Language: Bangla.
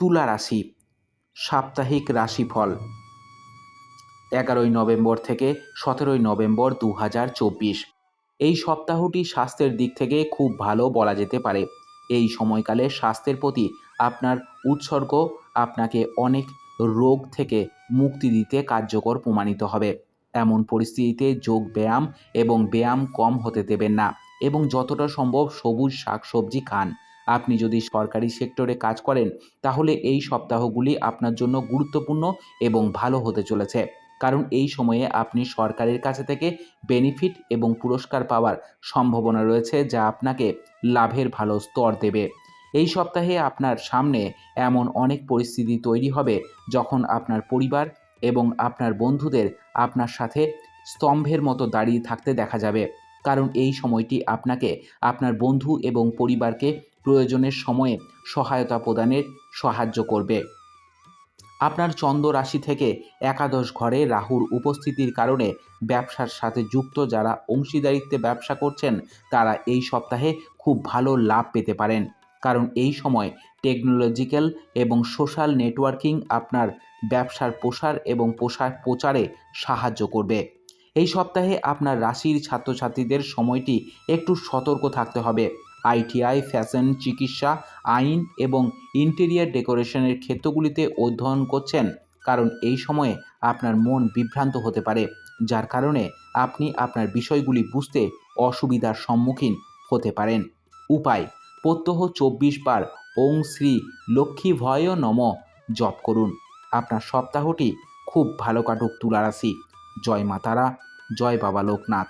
তুলা রাশি, সাপ্তাহিক রাশিফল। এগারোই নভেম্বর থেকে সতেরোই নভেম্বর দু হাজার চব্বিশ। এই সপ্তাহটি স্বাস্থ্যের দিক থেকে খুব ভালো বলা যেতে পারে। এই সময়কালে স্বাস্থ্যের প্রতি আপনার উৎসর্গ আপনাকে অনেক রোগ থেকে মুক্তি দিতে কার্যকর প্রমাণিত হবে। এমন পরিস্থিতিতে যোগ ব্যায়াম এবং ব্যায়াম কম হতে দেবেন না এবং যতটা সম্ভব সবুজ শাকসবজি খান। আপনি যদি সরকারি সেক্টরে কাজ করেন, তাহলে এই সপ্তাহগুলি আপনার জন্য গুরুত্বপূর্ণ এবং ভালো হতে চলেছে। কারণ এই সময়ে আপনি সরকারের কাছে থেকে বেনিফিট এবং পুরস্কার পাওয়ার সম্ভাবনা রয়েছে যা আপনাকে লাভের ভালো স্তর দেবে। এই সপ্তাহে আপনার সামনে এমন অনেক পরিস্থিতি তৈরি হবে যখন আপনার পরিবার এবং আপনার বন্ধুদের আপনার সাথে স্তম্ভের মতো দাঁড়িয়ে থাকতে দেখা যাবে। কারণ এই সময়টি আপনাকে আপনার বন্ধু এবং পরিবারকে প্রয়োজনের সময়ে সহায়তা প্রদানের সাহায্য করবে। আপনার চন্দ্র রাশি থেকে একাদশ ঘরে রাহুর উপস্থিতির কারণে ব্যবসার সাথে যুক্ত যারা অংশীদারিত্বে ব্যবসা করছেন, তারা এই সপ্তাহে খুব ভালো লাভ পেতে পারেন। কারণ এই সময় টেকনোলজিক্যাল এবং সোশ্যাল নেটওয়ার্কিং আপনার ব্যবসার প্রসার এবং প্রসার প্রচারে সাহায্য করবে। এই সপ্তাহে আপনার রাশির ছাত্রছাত্রীদের সময়টি একটু সতর্ক থাকতে হবে। আইটিআই ফ্যাশন, চিকিৎসা, আইন এবং ইন্টেরিয়ার ডেকোরেশনের ক্ষেত্রগুলিতে অধ্যয়ন করছেন। কারণ এই সময়ে আপনার মন বিভ্রান্ত হতে পারে, যার কারণে আপনি আপনার বিষয়গুলি বুঝতে অসুবিধার সম্মুখীন হতে পারেন। উপায়, প্রত্যহ চব্বিশ বার ওং শ্রী লক্ষ্মী ভয় নম জপ করুন। আপনার সপ্তাহটি খুব ভালো কাটুক তুলারাশি। জয় মাতারা জয় বাবা লোকনাথ।